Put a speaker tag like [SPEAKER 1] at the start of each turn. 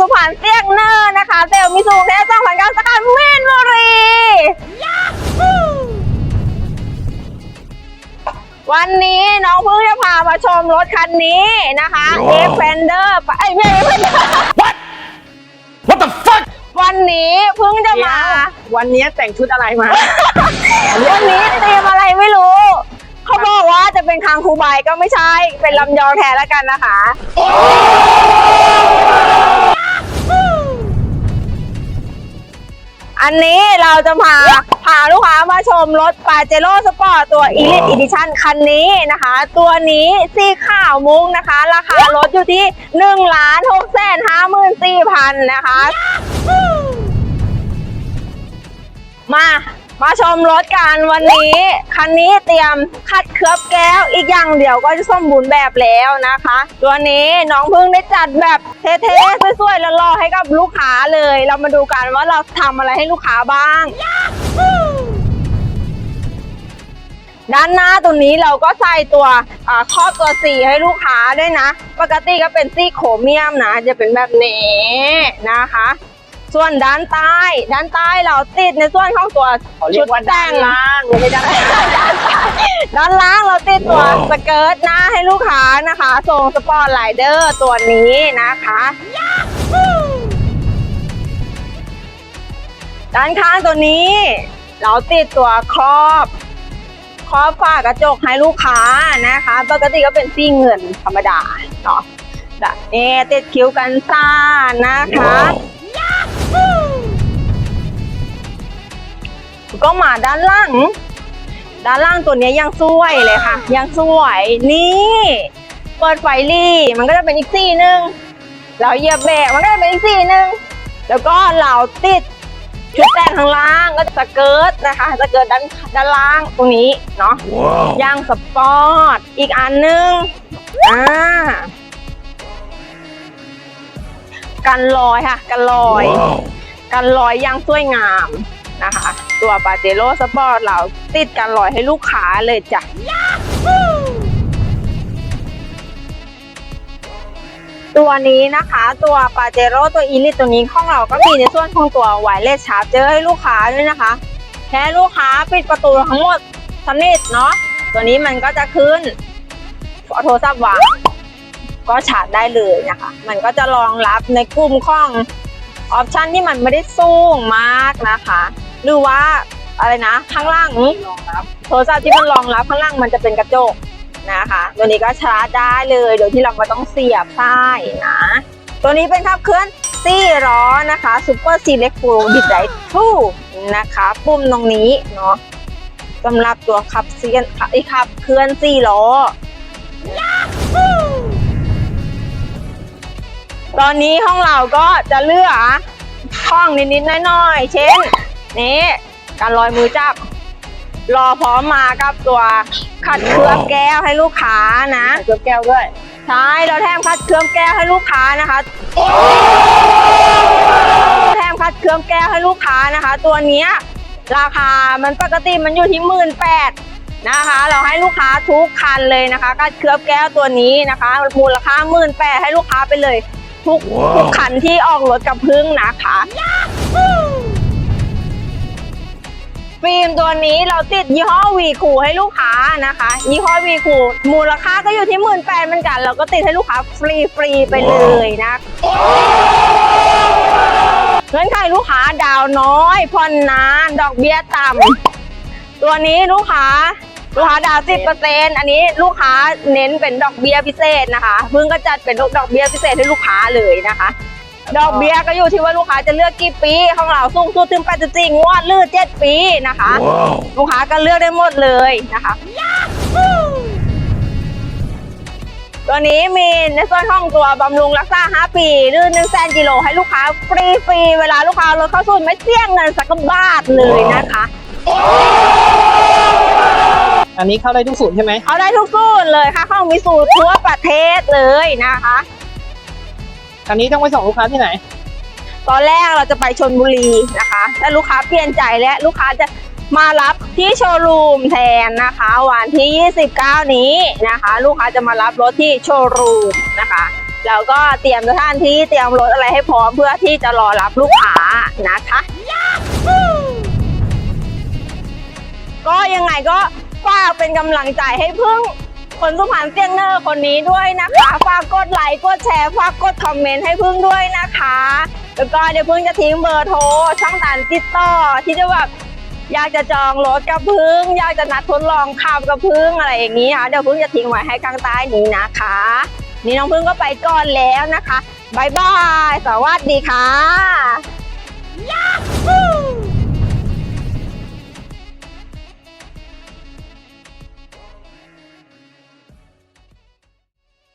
[SPEAKER 1] สุพรรณเสียงเนอร์นะคะเซลล์มิสูแท้สร้างพันการสกัดเมนบุรีวันนี้น้องเพิ่งจะพามาชมรถคันนี้นะคะ
[SPEAKER 2] ว้าว
[SPEAKER 1] Defender ไอ้ยไม่ใช่ Defender
[SPEAKER 2] What the fuck
[SPEAKER 1] วันนี้เพิ่งจะมา
[SPEAKER 3] วันนี้แต่งชุดอะไรมา
[SPEAKER 1] วันนี้เตรียมอะไรไม่รู้ เขาบอกว่าจะเป็นคางคูใบก็ไม่ใช่ เป็นลำยองแทนแล้วกันนะคะ อันนี้เราจะพาพาลูกค้ามาชมรถปาเจโร่สปอร์ตตัว Elite Edition คันนี้นะคะ ตัวนี้สีขาวมุ้งนะคะ ราคารถอยู่ที่1ล้าน6แสน54,000นะคะ มา มาชมรถกันวันนี้คันนี้เตรียมคัดเคลือบแก้วอีกอย่างเดียวก็จะสมบูรณ์แบบแล้วนะคะ ตัวนี้น้องพิ่งได้จัดแบบเท่ๆสวยๆแล้วรอให้กับลูกค้าเลย เรามาดูกันว่าเราทำอะไรให้ลูกค้าบ้าง ด้านหน้าตัวนี้เราก็ใส่ตัวครอบตัวสีให้ลูกค้าด้วยนะ ปกติก็เป็นซี่โครเมียมนะ จะเป็นแบบนี้นะคะ ส่วนด้านใต้ด้านใต้เราติดในส่วนของตัว
[SPEAKER 3] เขาเรียกว่าด้านล่างไม่ใช่ด้านล่าง
[SPEAKER 1] ด้านล่างเราติดตัว
[SPEAKER 2] ว้าว
[SPEAKER 1] สเกิร์ตหน้าให้ลูกค้านะคะทรงสปอร์ตไลเดอร์ตัวนี้นะคะ ด้านข้างตัวนี้ เราติดตัวครอบ ครอบฝากระจกให้ลูกค้านะคะ ปกติก็เป็นซี่เงินธรรมดาเนาะแบบนี่ติดคิ้วกันซ่านะคะ ก็มาด้านล่าง ด้านล่างตัวเนี้ยยังสวยเลยค่ะ ยังสวยนี่เปิดไฟรี่มันก็จะเป็นอีกสีหนึ่งเราเหยียบเบรกมันก็จะเป็นอีกสีหนึ่งแล้วก็เราติดชุดแต่งข้างล่างก็สเกิร์ตนะคะสเกิร์ตด้านด้านล่างตรงนี้เนาะ
[SPEAKER 2] Wow
[SPEAKER 1] ยางสปอร์ตอีกอันหนึงอ่ากันรอยค่ะ กันรอย
[SPEAKER 2] Wow
[SPEAKER 1] กันรอยยางสวยงามนะคะ ตัวปาเจโร่สปอร์ตเราติดกันรอยให้ลูกค้าเลยจ้ะตัวนี้นะคะตัวปาเจโร่ตัวอีลิตตัวนี้ของเราก็มีในส่วนของตัวไวเลสชาร์จเจอให้ลูกค้าด้วยนะคะแค่ลูกค้าปิดประตูทั้งหมดสนิทเนาะตัวนี้มันก็จะขึ้นโทรศัพท์วางก็ชาร์จได้เลยนะคะ มันก็จะรองรับในกลุ่มของออปชันที่มันไม่ได้สูงมากนะคะ หรือว่าอะไรนะ ข้างล่าง
[SPEAKER 3] รองรับ
[SPEAKER 1] โทรศัพท์ที่มันรองรับข้างล่างมันจะเป็นกระจกนะคะ ตัวนี้ก็ชาร์จได้เลยโดยที่เราไม่ต้องเสียบไส้นะตัวนี้เป็นขับเคลื่อนสี่ล้อนะคะ Super Select Full d i d i 2นะคะ ปุ่มตรงนี้เนาะสำหรับตัวขับเซียนไอ้ขับเคลื่อนสี่ล้อตอนนี้ห้องเราก็จะเลือกห้องนิดๆน้อยๆเช่น นี่การลอยมือจับ รอพร้อมมากับตัวขัดเคลือบแก้วให้ลูกค้านะ
[SPEAKER 3] ใส่เครื่องแก้วด้วย
[SPEAKER 1] ใช่เราแถมคัดเคลือบแก้วให้ลูกค้านะคะแถมคัดเคลือบแก้วให้ลูกค้านะคะ ตัวเนี้ยราคามันปกติมันอยู่ที่หมื่นแปดนะคะ เราให้ลูกค้าทุกคันเลยนะคะคัดเคลือบแก้วตัวนี้นะคะมูลค่าหมื่นแปดให้ลูกค้าไปเลย ทุก
[SPEAKER 2] ว้าว
[SPEAKER 1] ทุกคันที่ออกรถกับพึ่งนะคะ ฟิล์มตัวนี้เราติดยี่ห้อวีคูให้ลูกค้านะคะ ยี่ห้อวีคูมูลค่าก็อยู่ที่หมื่นแปดเหมือนกัน เราก็ติดให้ลูกค้าฟรีฟรีไปเลยนะเงื่อนไขลูกค้าดาวน้อยผ่อนนานดอกเบี้ยต่ำตัวนี้ลูกค้าลูกค้าดาวสิบเปอร์เซ็นต์อันนี้ลูกค้าเน้นเป็นดอกเบี้ยพิเศษนะคะเพิ่งก็จัดเป็นดอกเบี้ยพิเศษให้ลูกค้าเลยนะคะ ดอกเบี้ยก็อยู่ที่ว่าลูกค้าจะเลือกกี่ปีของเราสูงสุดถึง84งวดหรือ7ปีนะคะ
[SPEAKER 2] Wow
[SPEAKER 1] ลูกค้าก็เลือกได้หมดเลยนะคะตัวนี้มีในส่วนของตัวบำรุงรักษา 5 ปีหรือ1แสนกิโลให้ลูกค้าฟรีฟรีๆเวลาลูกค้ารถเข้าศูนย์ไม่เสี่ยงเงินสักบาทเลยนะคะ
[SPEAKER 3] อันนี้เข้าได้ทุกศูนย์ใช่ไหม
[SPEAKER 1] เอาได้ทุกศูนย์เลยค่ะของมีสูตรทั่วประเทศเลยนะคะ
[SPEAKER 3] อันนี้ต้องไปส่งลูกค้าที่ไหน
[SPEAKER 1] ตอนแรกเราจะไปชนบุรีนะคะแต่ลูกค้าเปลี่ยนใจและลูกค้าจะมารับที่โชว์รูมแทนนะคะ วันที่ 29 นี้นะคะ ลูกค้าจะมารับรถที่โชว์รูมนะคะแล้วก็เตรียมสถานที่เตรียมรถอะไรให้พร้อมเพื่อที่จะรอรับลูกค้านะคะก็ยังไงก็ฝากเป็นกำลังใจให้พึ่ง คนสุพรรณเซียนเนอร์คนนี้ด้วยนะคะ ฝากกดไลค์ กดแชร์ ฝากกดคอมเมนต์ให้พึ่งด้วยนะคะ แล้วก็เดี๋ยวพึ่งจะทิ้งเบอร์โทรช่องทางติดต่อที่จะแบบอยากจะจองรถกับพึ่ง อยากจะนัดทดลองขับกับพึ่งอะไรอย่างนี้ค่ะ เดี๋ยวพึ่งจะทิ้งไว้ให้ข้างใต้นี้นะคะ นี่น้องพึ่งก็ไปก่อนแล้วนะคะบายบาย สวัสดีค่ะ